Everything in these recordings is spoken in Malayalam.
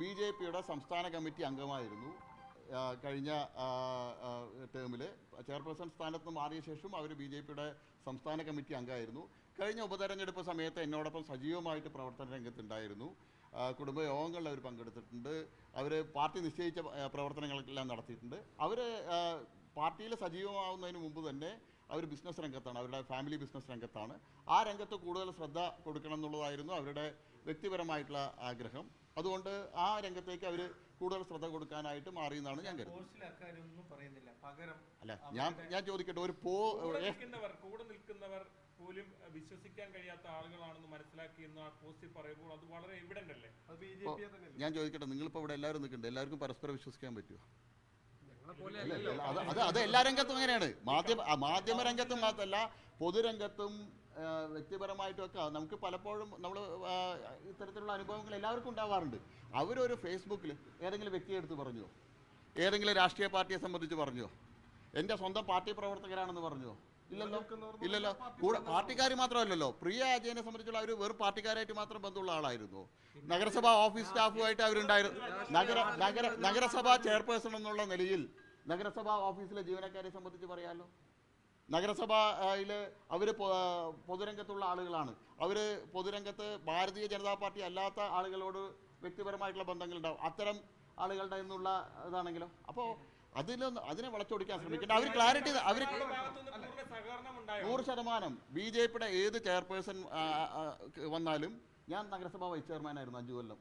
ബി ജെ പിയുടെ സംസ്ഥാന കമ്മിറ്റി അംഗമായിരുന്നു. കഴിഞ്ഞ ടേമിൽ ചെയർപേഴ്സൺ സ്ഥാനത്ത് മാറിയ ശേഷം അവർ ബി ജെ പിയുടെ സംസ്ഥാന കമ്മിറ്റി അംഗമായിരുന്നു. കഴിഞ്ഞ ഉപതെരഞ്ഞെടുപ്പ് സമയത്ത് എന്നോടൊപ്പം സജീവമായിട്ട് പ്രവർത്തന രംഗത്തുണ്ടായിരുന്നു. കുടുംബ യോഗങ്ങളിൽ അവർ പങ്കെടുത്തിട്ടുണ്ട്. അവർ പാർട്ടി നിശ്ചയിച്ച പ്രവർത്തനങ്ങളെല്ലാം നടത്തിയിട്ടുണ്ട്. അവർ പാർട്ടിയിൽ സജീവമാവുന്നതിന് മുമ്പ് തന്നെ അവർ ബിസിനസ് രംഗത്താണ്. അവരുടെ ഫാമിലി ബിസിനസ് രംഗത്താണ്. ആ രംഗത്ത് കൂടുതൽ ശ്രദ്ധ കൊടുക്കണം എന്നുള്ളതായിരുന്നു അവരുടെ വ്യക്തിപരമായിട്ടുള്ള ആഗ്രഹം. അതുകൊണ്ട് ആ രംഗത്തേക്ക് അവർ കൂടുതൽ ശ്രദ്ധ കൊടുക്കാനായിട്ട് മാറി എന്നാണ് ഞാൻ കരുതുന്നത്. അല്ല ഞാൻ ഞാൻ ചോദിക്കട്ടെ ഒരു പോ കൂടെ നിൽക്കുന്നവർ കൂടെ നിൽക്കുന്നവർ പോലും വിശ്വസിക്കാൻ കഴിയാത്ത ആളുകളാണെന്ന് മനസ്സിലാക്കി എന്ന് ആ പോസ്റ്റിൽ പറയുമ്പോൾ അത് വളരെ എവിഡന്റ് അല്ലേ? ഞാൻ ചോദിക്കട്ടെ നിങ്ങളിപ്പോൾ ഇവിടെ എല്ലാവരും നിൽക്കുന്നുണ്ട് എല്ലാവർക്കും പരസ്പരം വിശ്വസിക്കാൻ പറ്റുമോ പോലെ അല്ലല്ലോ. അത് അത് അത് എല്ലാ രംഗത്തും അങ്ങനെയാണ്. മാധ്യമ മാധ്യമ രംഗത്തും മാത്രമല്ല പൊതുരംഗത്തും വ്യക്തിപരമായിട്ടൊക്കെ നമുക്ക് പലപ്പോഴും നമ്മൾ ഇത്തരത്തിലുള്ള അനുഭവങ്ങൾ എല്ലാവർക്കും ഉണ്ടാവാറുണ്ട്. അവരൊരു ഫേസ്ബുക്കിൽ ഏതെങ്കിലും വ്യക്തിയെ എടുത്ത് പറഞ്ഞോ? ഏതെങ്കിലും രാഷ്ട്രീയ പാർട്ടിയെ സംബന്ധിച്ച് പറഞ്ഞോ? എന്റെ സ്വന്തം പാർട്ടി പ്രവർത്തകരാണെന്ന് പറഞ്ഞോ? ഇല്ലല്ലോ ഇല്ലല്ലോ. കൂടെ പാർട്ടിക്കാർ മാത്രമല്ലല്ലോ. പ്രിയ അജയനെ സംബന്ധിച്ചുള്ള അവർ വെറും പാർട്ടിക്കാരായിട്ട് മാത്രം ബന്ധമുള്ള ആളായിരുന്നു. നഗരസഭാ ഓഫീസ് സ്റ്റാഫുമായിട്ട് അവരുണ്ടായിരുന്നു. നഗര നഗര നഗരസഭാ ചെയർപേഴ്സൺ എന്നുള്ള നിലയിൽ നഗരസഭാ ഓഫീസിലെ ജീവനക്കാരെ സംബന്ധിച്ച് പറയാമല്ലോ നഗരസഭയിൽ അവർ പൊതുരംഗത്തുള്ള ആളുകളാണ്. അവർ പൊതുരംഗത്ത് ഭാരതീയ ജനതാ പാർട്ടി അല്ലാത്ത ആളുകളോട് വ്യക്തിപരമായിട്ടുള്ള ബന്ധങ്ങളുണ്ടാവും. അത്തരം ആളുകളുടെ നിന്നുള്ള ഇതാണെങ്കിലോ. അപ്പോൾ അതിലൊന്ന് അതിനെ വളച്ചൊടിക്കാൻ ശ്രമിക്കേണ്ട. അവർ ക്ലാരിറ്റി അവർ നൂറ് ശതമാനം ബി ജെ പിയുടെ ഏത് ചെയർപേഴ്സൺ വന്നാലും ഞാൻ നഗരസഭാ വൈസ് ചെയർമാനായിരുന്നു അഞ്ചു കൊല്ലം.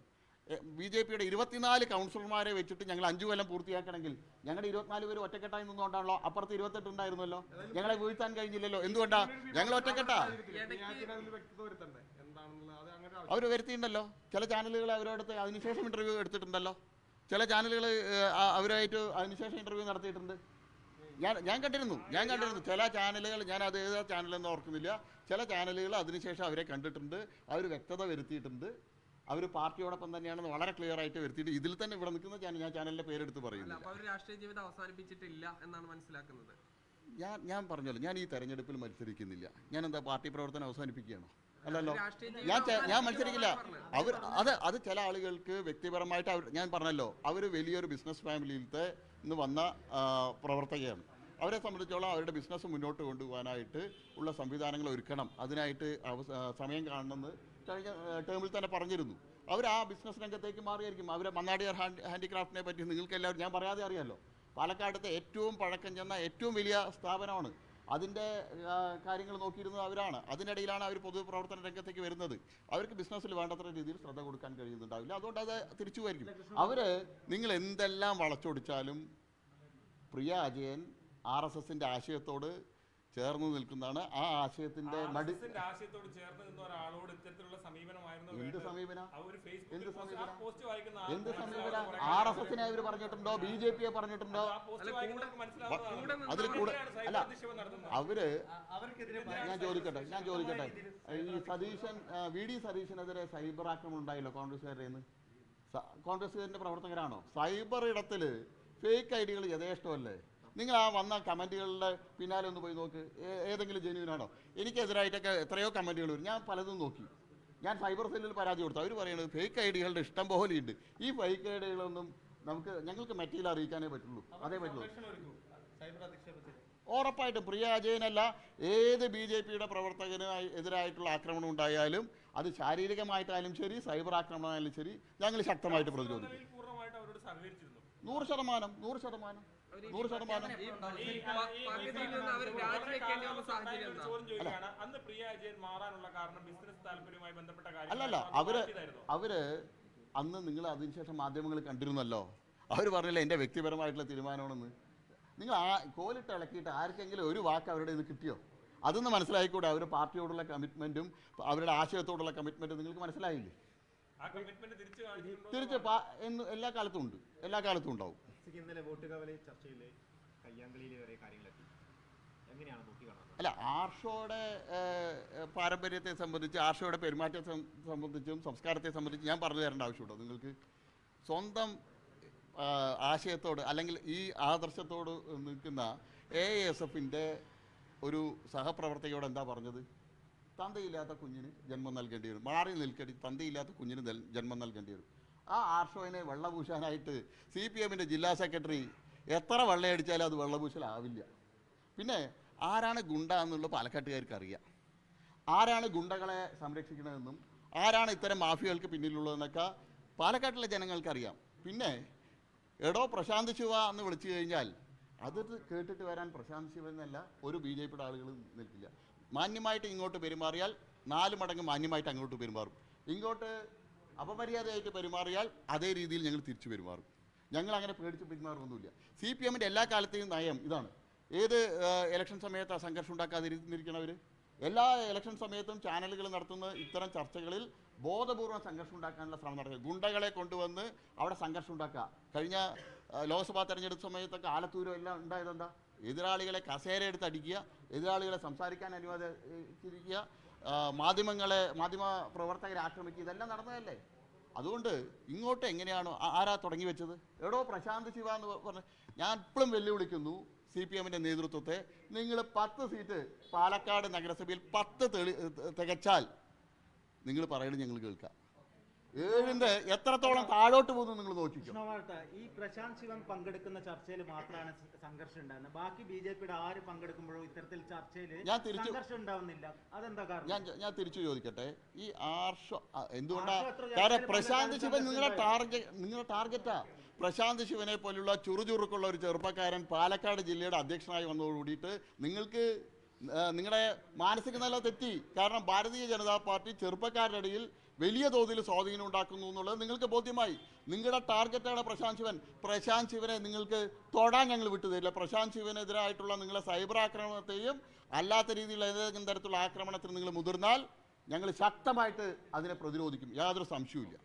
ബി ജെ പിയുടെ ഇരുപത്തിനാല് കൗൺസിലർമാരെ വെച്ചിട്ട് ഞങ്ങൾ അഞ്ചു കൊല്ലം പൂർത്തിയാക്കണമെങ്കിൽ ഞങ്ങളുടെ ഇരുപത്തിനാല് പേര് ഒറ്റക്കെട്ടായി നിന്നുകൊണ്ടാണല്ലോ അപ്പുറത്ത് ഇരുപത്തെട്ട് ഉണ്ടായിരുന്നല്ലോ. ഞങ്ങളെ വീഴ്ത്താൻ കഴിഞ്ഞില്ലല്ലോ. എന്തുകൊണ്ടാ? ഞങ്ങൾ ഒറ്റക്കെട്ടാ? അവർ വരുത്തിയിട്ടുണ്ടല്ലോ. ചില ചാനലുകൾ അവരോടത്ത് അതിനുശേഷം ഇന്റർവ്യൂ എടുത്തിട്ടുണ്ടല്ലോ. ചില ചാനലുകൾ അവരുമായിട്ട് അതിനുശേഷം ഇന്റർവ്യൂ നടത്തിയിട്ടുണ്ട്. ഞാൻ ഞാൻ കണ്ടിരുന്നു. ഞാൻ കണ്ടിരുന്നു. ചില ചാനലുകൾ ഞാൻ അത് ഏതാ ചാനലെന്ന് ഓർക്കുന്നില്ല. ചില ചാനലുകൾ അതിനുശേഷം അവരെ കണ്ടിട്ടുണ്ട്. അവർ വ്യക്തത വരുത്തിയിട്ടുണ്ട്. അവർ പാർട്ടിയോടൊപ്പം തന്നെയാണെന്ന് വളരെ ക്ലിയർ ആയിട്ട് വരുത്തിയിട്ട് ഇതിൽ തന്നെ ഇവിടെ നിൽക്കുന്ന ചാനൽ ഞാൻ ചാനലിന്റെ പേരെടുത്ത് പറയുന്നു. രാഷ്ട്രീയ ജീവിതം അവസാനിപ്പിച്ചിട്ടില്ല എന്നാണ് മനസ്സിലാക്കുന്നത്. ഞാൻ ഞാൻ പറഞ്ഞല്ലോ ഞാൻ ഈ തെരഞ്ഞെടുപ്പിൽ മത്സരിക്കുന്നില്ല. ഞാൻ എന്താ പാർട്ടി പ്രവർത്തനം അവസാനിപ്പിക്കുകയാണോ? അല്ലല്ലോ. ഞാൻ ഞാൻ മത്സരിക്കില്ല. അവർ അത് അത് ചില ആളുകൾക്ക് വ്യക്തിപരമായിട്ട് അവർ ഞാൻ പറഞ്ഞല്ലോ അവർ വലിയൊരു ബിസിനസ് ഫാമിലിയിലത്തെ നിന്ന് വന്ന പ്രവർത്തകയാണ്. അവരെ സംബന്ധിച്ചോളം അവരുടെ ബിസിനസ് മുന്നോട്ട് കൊണ്ടുപോകാനായിട്ട് ഉള്ള സംവിധാനങ്ങൾ ഒരുക്കണം. അതിനായിട്ട് സമയം കാണണമെന്ന് കഴിഞ്ഞ ടേമിൽ തന്നെ പറഞ്ഞിരുന്നു. അവർ ആ ബിസിനസ് രംഗത്തേക്ക് മാറിയായിരിക്കും. അവരെ മണ്ണാടിയാർ ഹാൻഡ് ഹാൻഡിക്രാഫ്റ്റിനെ പറ്റി നിങ്ങൾക്ക് എല്ലാവരും ഞാൻ പറയാതെ അറിയാമല്ലോ പാലക്കാടത്തെ ഏറ്റവും പഴക്കം ചെന്ന ഏറ്റവും വലിയ സ്ഥാപനമാണ്. അതിന്റെ കാര്യങ്ങൾ നോക്കിയിരുന്നത് അവരാണ്. അതിനിടയിലാണ് അവർ പൊതുപ്രവർത്തന രംഗത്തേക്ക് വരുന്നത്. അവർക്ക് ബിസിനസ്സിൽ വേണ്ടത്ര രീതിയിൽ ശ്രദ്ധ കൊടുക്കാൻ കഴിയുന്നുണ്ടാവില്ല. അതുകൊണ്ട് അത് തിരിച്ചു വരിക്കും അവർ നിങ്ങൾ എന്തെല്ലാം വളച്ചൊടിച്ചാലും പ്രിയ അജയൻ ആർ എസ് എസിന്റെ ആശയത്തോട് ചേർന്ന് നിൽക്കുന്നതാണ്. ആ ആശയത്തിന്റെ മടി ആർഎസ്എസിന്റെ ആശയത്തോട് ചേർന്ന് നിന്ന ഒരാളോട് ഇത്തരത്തിലുള്ള സമീപനമായിരുന്നു എന്ത് സമീപനം സമീപന? ആ ഒരു എന്ത് ഫേസ്ബുക്കിൽ പോസ്റ്റ്- ആ സമീപനം? എന്ത് ആർ എസ് എസിനെ അവർ പറഞ്ഞിട്ടുണ്ടോ? ബി ജെ പിയെ പറഞ്ഞിട്ടുണ്ടോ? അതിൽ കൂടെ അല്ല അവർ അവർക്കെതിരെ ഞാൻ ചോദിക്കട്ടെ ഞാൻ ചോദിക്കട്ടെ. ഈ സതീശൻ വി ഡി സതീശനെതിരെ സൈബർ ആക്രമണം ഉണ്ടായില്ല കോൺഗ്രസ്സുകാരുടെ നിന്ന് കോൺഗ്രസ്സുകാരുടെ പ്രവർത്തകരാണോ? Cyber ഇടത്തിൽ fake ഐഡികൾ ഡികൾ യഥേഷ്ടമല്ലേ? നിങ്ങൾ ആ വന്ന കമന്റുകളുടെ പിന്നാലെ ഒന്ന് പോയി നോക്ക്. ഏതെങ്കിലും ജെന്യൂനാണോ എനിക്കെതിരായിട്ടൊക്കെ എത്രയോ കമന്റുകൾ വരും. ഞാൻ പലതും നോക്കി. ഞാൻ ഫൈബർ സെല്ലിൽ പരാതി കൊടുത്തു. അവർ പറയുന്നത് ഫേക്ക് ഐഡികളുടെ ഡികളുടെ ഇഷ്ടം ഉണ്ട്. ഈ ഫേക്ക് ഐഡികളൊന്നും ഡികളൊന്നും നമുക്ക് ഞങ്ങൾക്ക് മെറ്റീരിയൽ അറിയിക്കാനേ പറ്റുള്ളൂ. അതേ പറ്റുള്ളൂ. ഉറപ്പായിട്ടും പ്രിയ അജയനല്ല ഏത് ബി ജെ പിയുടെ പ്രവർത്തകന് എതിരായിട്ടുള്ള ആക്രമണം ഉണ്ടായാലും അത് ശാരീരികമായിട്ടായാലും ശരി സൈബർ ആക്രമണമായാലും ശരി ഞങ്ങൾ ശക്തമായിട്ട് പ്രതിരോധിക്കും. നൂറ് ശതമാനം നൂറ് ശതമാനം. നൂറ് ശതമാനം. അല്ലല്ല അവർ അവർ അന്ന് നിങ്ങൾ അതിനുശേഷം മാധ്യമങ്ങൾ കണ്ടിരുന്നല്ലോ. അവർ പറഞ്ഞില്ല എന്റെ വ്യക്തിപരമായിട്ടുള്ള തീരുമാനമാണെന്ന്. നിങ്ങൾ ആ കോലിട്ട് ഇളക്കിയിട്ട് ആർക്കെങ്കിലും ഒരു വാക്ക് അവരുടെ ഇത് കിട്ടിയോ? അതൊന്ന് മനസ്സിലായിക്കൂടെ? അവരുടെ പാർട്ടിയോടുള്ള കമ്മിറ്റ്മെന്റും അവരുടെ ആശയത്തോടുള്ള കമ്മിറ്റ്മെന്റും നിങ്ങൾക്ക് മനസ്സിലായില്ലേ? ആ കമ്മിറ്റ്മെന്റ് തിരിച്ചു എല്ലാ കാലത്തും ഉണ്ട്. എല്ലാ കാലത്തും ഉണ്ടാവും. ഇന്നലെ വോട്ട് കവല ചർച്ചയിൽ കയ്യാങ്കളിയിൽ വരെ കാര്യങ്ങളെത്തി നോക്കി കാണുന്നത്? അല്ല ആർഷോയുടെ പാരമ്പര്യത്തെ സംബന്ധിച്ച് ആർഷോയുടെ പെരുമാറ്റത്തെ സംബന്ധിച്ചും സംസ്കാരത്തെ സംബന്ധിച്ച് ഞാൻ പറഞ്ഞു തരേണ്ട ആവശ്യമുണ്ടോ നിങ്ങൾക്ക്? സ്വന്തം ആശയത്തോട് അല്ലെങ്കിൽ ഈ ആദർശത്തോട് നിൽക്കുന്ന എ എസ് എഫിന്റെ ഒരു സഹപ്രവർത്തകയോട് എന്താ പറഞ്ഞത്? തന്തയില്ലാത്ത കുഞ്ഞിന് ജന്മം നൽകേണ്ടി വരും. മാറി നിൽക്കേണ്ടി തന്തയില്ലാത്ത കുഞ്ഞിന് ജന്മം നൽകേണ്ടി വരും. ആ ആർഷോയിനെ വെള്ളപൂശാനായിട്ട് സി പി എമ്മിന്റെ ജില്ലാ സെക്രട്ടറി എത്ര വെള്ളയടിച്ചാലും അത് വെള്ളപൂശലാവില്ല. പിന്നെ ആരാണ് ഗുണ്ട എന്നുള്ള പാലക്കാട്ടുകാർക്ക് അറിയാം ആരാണ് ഗുണ്ടകളെ സംരക്ഷിക്കണതെന്നും ആരാണ് ഇത്തരം മാഫിയകൾക്ക് പിന്നിലുള്ളതെന്നൊക്കെ പാലക്കാട്ടിലെ ജനങ്ങൾക്കറിയാം. പിന്നെ എടോ പ്രശാന്ത് ശിവ എന്ന് വിളിച്ചു കഴിഞ്ഞാൽ അത് കേട്ടിട്ട് വരാൻ പ്രശാന്ത് ശിവ എന്നല്ല ഒരു ബി ജെ പിയുടെ ആളുകൾ നിൽക്കില്ല. മാന്യമായിട്ട് ഇങ്ങോട്ട് പെരുമാറിയാൽ നാല് മടങ്ങ് മാന്യമായിട്ട് അങ്ങോട്ട് പെരുമാറും. ഇങ്ങോട്ട് അപമര്യാദയായിട്ട് പെരുമാറിയാൽ അതേ രീതിയിൽ ഞങ്ങൾ തിരിച്ചു പെരുമാറും. ഞങ്ങൾ അങ്ങനെ പേടിച്ച് പെരുമാറുന്നൊന്നുമില്ല. സി പി എമ്മിന്റെ എല്ലാ കാലത്തെയും നയം ഇതാണ്. ഏത് ഇലക്ഷൻ സമയത്ത് ആ സംഘർഷം ഉണ്ടാക്കാതിരിക്കണവർ എല്ലാ ഇലക്ഷൻ സമയത്തും ചാനലുകൾ നടത്തുന്ന ഇത്തരം ചർച്ചകളിൽ ബോധപൂർവം സംഘർഷം ഉണ്ടാക്കാനുള്ള ശ്രമം നടക്കുക. ഗുണ്ടകളെ കൊണ്ടുവന്ന് അവിടെ സംഘർഷം ഉണ്ടാക്കുക. കഴിഞ്ഞ ലോക്സഭാ തെരഞ്ഞെടുപ്പ് സമയത്തൊക്കെ ആലത്തൂരും എല്ലാം ഉണ്ടായതെന്താ? എതിരാളികളെ കസേര എടുത്ത് അടിക്കുക എതിരാളികളെ സംസാരിക്കാൻ അനുവാദിച്ചിരിക്കുക മാധ്യമങ്ങളെ മാധ്യമ പ്രവർത്തകരെ ആക്രമിക്കുക ഇതെല്ലാം നടന്നതല്ലേ? അതുകൊണ്ട് ഇങ്ങോട്ട് എങ്ങനെയാണോ ആരാ തുടങ്ങി വെച്ചത്? എടോ പ്രശാന്ത് ശിവ എന്ന് പറഞ്ഞ് ഞാൻ ഇപ്പോഴും വെല്ലുവിളിക്കുന്നു സി പി എമ്മിന്റെ നേതൃത്വത്തെ നിങ്ങൾ പത്ത് സീറ്റ് പാലക്കാട് നഗരസഭയിൽ പത്ത് തെളി തികച്ചാൽ നിങ്ങൾ പറയുന്നത് ഞങ്ങൾ കേൾക്കാം. ഏഴിന്റെ എത്രത്തോളം താഴോട്ട് പോകുന്നു നിങ്ങൾ നോക്കിക്കോ. ഈ പ്രശാന്ത് ശിവൻ പങ്കെടുക്കുന്ന ചർച്ചയിൽ മാത്രമാണ് സംഘർഷം ഉണ്ടാകുന്നത് ബാക്കി ബി ജെ പിയുടെ ആര് പങ്കെടുക്കുമ്പോഴും ഇത്തരത്തിൽ ചർച്ചയിൽ ഞാൻ തിരിച്ചു- സംഘർഷം ഉണ്ടാവുന്നില്ല. അതെന്താ കാരണം? ഞാൻ തിരിച്ചു ചോദിക്കട്ടെ. ഈ ആർഷ എന്തുകൊണ്ടാണ് കാരണം പ്രശാന്ത് ശിവൻ നിങ്ങളുടെ ടാർഗറ്റ് നിങ്ങളുടെ ടാർഗറ്റാ? പ്രശാന്ത് ശിവനെ പോലുള്ള ചുറുചുറുക്കുള്ള ഒരു ചെറുപ്പക്കാരൻ പാലക്കാട് ജില്ലയുടെ അധ്യക്ഷനായി വന്നതോടുകൂടിയിട്ട് നിങ്ങൾക്ക് നിങ്ങളുടെ മാനസിക നില തെറ്റി. കാരണം ഭാരതീയ ജനതാ പാർട്ടി ചെറുപ്പക്കാരുടെ ഇടയിൽ വലിയ തോതിൽ സ്വാധീനം ഉണ്ടാക്കുന്നു എന്നുള്ളത് നിങ്ങൾക്ക് ബോധ്യമായി. നിങ്ങളുടെ ടാർഗറ്റാണ് പ്രശാന്ത് ശിവൻ. പ്രശാന്ത് ശിവനെ നിങ്ങൾക്ക് തൊടാൻ ഞങ്ങൾ വിട്ടുതരില്ല. പ്രശാന്ത് ശിവനെതിരായിട്ടുള്ള നിങ്ങളെ സൈബർ ആക്രമണത്തെയും അല്ലാത്ത രീതിയിലുള്ള ഏതെങ്കിലും തരത്തിലുള്ള ആക്രമണത്തിന് നിങ്ങൾ മുതിർന്നാൽ ഞങ്ങൾ ശക്തമായിട്ട് അതിനെ പ്രതിരോധിക്കും. യാതൊരു സംശയവുമില്ല.